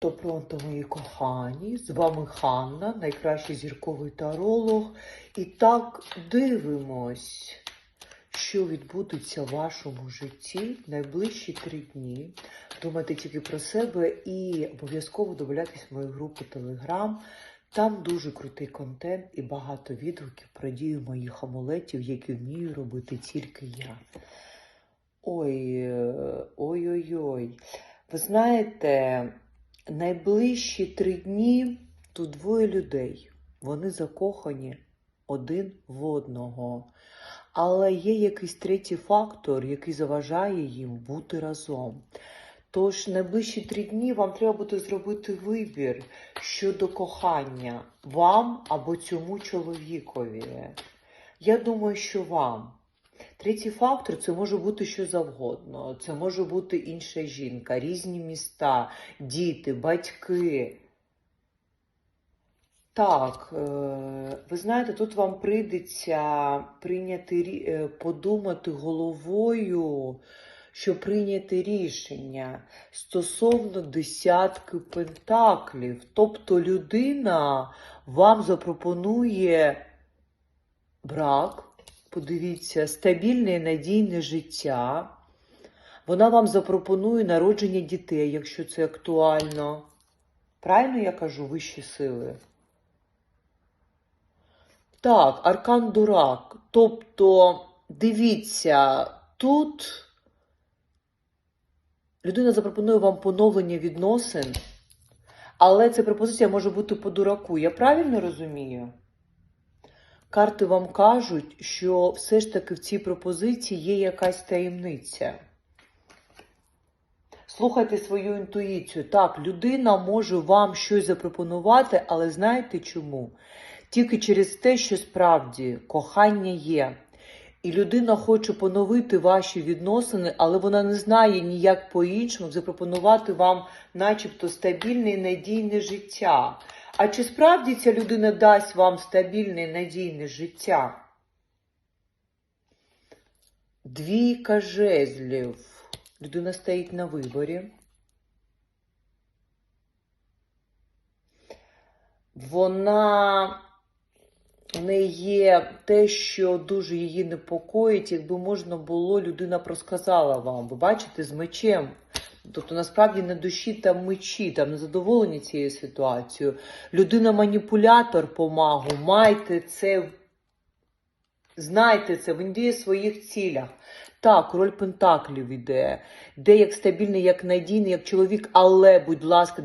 То пронто, мої кохані, з вами Ханна, найкращий зірковий таролог. І так дивимось, що відбудеться в вашому житті в найближчі три дні. Думайте тільки про себе і обов'язково додавайтесь в мою групу Телеграм. Там дуже крутий контент і багато відгуків про дію моїх амулетів, які вмію робити тільки я. Ой, е, ой-ой-ой. Ви знаєте, найближчі три дні тут двоє людей. Вони закохані один в одного. Але є якийсь третій фактор, який заважає їм бути разом. Тож найближчі три дні вам треба буде зробити вибір щодо кохання вам або цьому чоловікові. Я думаю, що вам. Третій фактор це може бути що завгодно. Це може бути інша жінка, різні міста, діти, батьки. Так, е, ви знаєте, тут вам прийдеться прийняти е, подумати головою, що прийняти рішення стосовно десятки пентаклів. Тобто людина вам запропонує брак, подивіться, стабільне і надійне життя. Вона вам запропонує народження дітей, якщо це актуально. Правильно я кажу, вищі сили? Так, аркан дурак. Тобто, дивіться, тут людина запропонує вам поновлення відносин, але ця пропозиція може бути по дураку. Я правильно розумію? Карти вам кажуть, що все ж таки в цій пропозиції є якась таємниця. Слухайте свою інтуїцію. Так, людина може вам щось запропонувати, але знаєте чому? Тільки через те, що справді кохання є. І людина хоче поновити ваші відносини, але вона не знає ніяк по-іншому запропонувати вам, начебто, стабільне і надійне життя. А чи справді ця людина дасть вам стабільне і надійне життя? Двійка жезлів. Людина стоїть на виборі. Вона в неї є те, що дуже її непокоїть. Якби можна було, людина просказала вам. Ви бачите, з мечем. Тобто насправді на душі там мечі, там незадоволені цією ситуацією. Людина маніпулятор помагу. Майте це, знайте це, він діє в своїх цілях. Так, роль пентаклів іде, де як стабільний, як надійний, як чоловік, але, будь ласка,